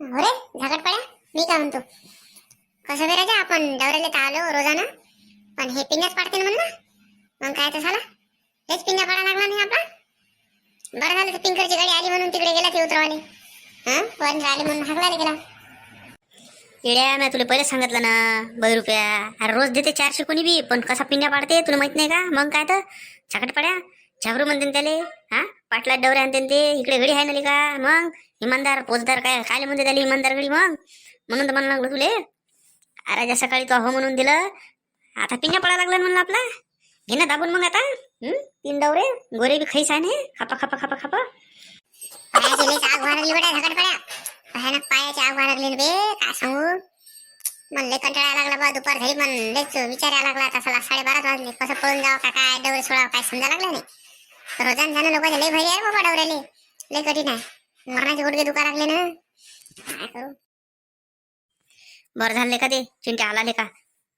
हो रे झाकट पड्या मी काय म्हणतो? कसं करायचं आपण दौऱ्याला तर आलो रोजानं. पण हे पिण्याच पाडते ना म्हणलं? मग काय तर झालं? हेच पिंड्या पाडा लागला नाही आपला? बरं झालं पिंकरची गाडी आली म्हणून तिकडे गेला ते उतरवाले. हा? पण आले म्हणून हाकला गेला. येड्या मी तुला पहिले सांगितलं ना बाई रुपया. अरे रोज देते चारशे कोणी बी पण कसा पिंड्या पाडते तुला माहीत नाही का? मग काय तर? छाकट पड्या झाबरू म्हणते ना त्याले हा? पाटला डवरे आणते ते. इकडे घडी आहे ना का मग? इमानदार पोचदार काय? काय म्हणते त्याला इमानदार घडी मग? म्हणून तर म्हणू लागलो तुले. अरे ज्या सकाळी तो हो म्हणून दिलं. आता पिंड्या पडा लागला म्हणलं आपला. घे ना दाबून मग आता. तीन डवरे. गोरे बी खाईस आहे हे. खापा खापा खापा खापा. पायाची लईच आग व्हायला लागली बड्या झगड पड्या भयानक पायाची आग व्हायला लागली ना बे. काय सांगू? मन लय कंटाळा लागला बा दुपार घरी मन लयच विचार लागला. आता चला साडेबाराच वाजले. कसं पळून जावं का काय? डवरे सोडावं काय? समजा लागलं नाही. रोजान जाणं लोकांचे लय भरी आहे बाबा डवऱ्याले लय कठीण आहे. मरणाचे गुडघे दुखा लागले ना. काय करू? बरं झालं का ते? चिंट्या आला ले का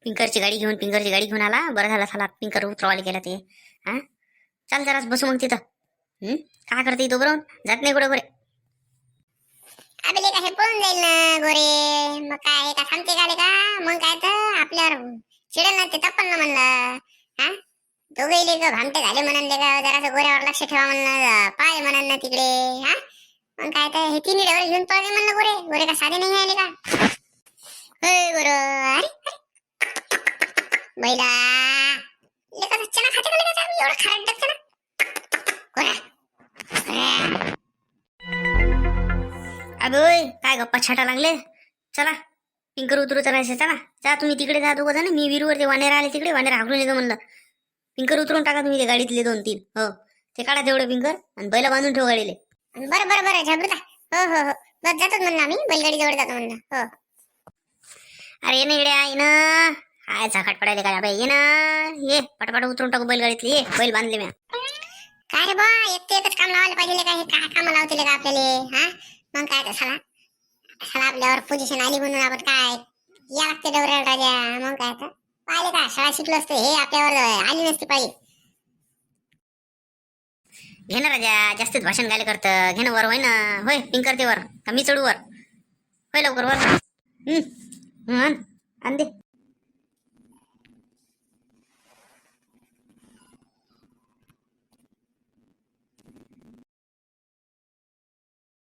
पिंकरची गाडी घेऊन पिंकरची गाडी घेऊन आला. बरं झाला झाला पिंकर उतरवायला गेला ते. हा? चल जरा बसू मग तिथं. हम्म? काय करते तो बरोबर? जात नाही कुठं गोरे. अबे हे पळून जाईल ना गोरे. मग काय का थांबते का का मग काय तर आपल्यावर चिडल ना ते तप्पल ना म्हणलं. हा? दोघेले लेक भामटे झाले म्हणून का जरासं गोऱ्यावर लक्ष ठेवा म्हणलं पाय म्हणून ना तिकडे हा? मग काय तर हे तिन्ही डबल घेऊन पळले म्हणलं गोरे. गोरे का साधे नाही आले का? होय गोर अरे बैला. लेकाचा चना खाते का लेकाचा एवढा खारट डबचा ना. गोऱ्या अबे काय गप्पा छाटा लागले? चला पिंकर उतरू चला चला. जा तुम्ही तिकडे जा दोघं जण. मी विरूवर ते वानेर आले तिकडे वानेर हाकडून येतो म्हणलं. पिंकर उतरून टाका तुम्ही ते गाडीतले दोन तीन. हो. ते काढा तेवढे पिंकर आणि बैला बांधून ठेव गाडीले. बरं बरं बरं झबरूता हो हो हो. बस जातोच म्हणलं आम्ही. बैलगाडी जवळ जातो म्हणलं. हो. अरे ये ना इड्या ये ना. काय झाकाट पडायले काय? बाई ये ना. ये पटापट उतरून टाकू बैलगाडीतली. ये बैल बांधले म्या. काय रे बा एकच काम लावायला पाहिजे का हे काय काम लावतील का आपल्याला हा? मग काय तर साला? साला आपल्यावर पोझिशन आली म्हणून आपण काय? या लागते डवऱ्या राजा. मग काय तर पाहिले का? शाळा शिकलो असते. हे आपल्यावर आली नसती पाहिजे घे ना राजा जास्तीच भाषण गायला करत. घे ना वर होय ना? होय पिंकर ते वर. कमी मी चढू वर? होय लवकर वर. हम्म आण दे.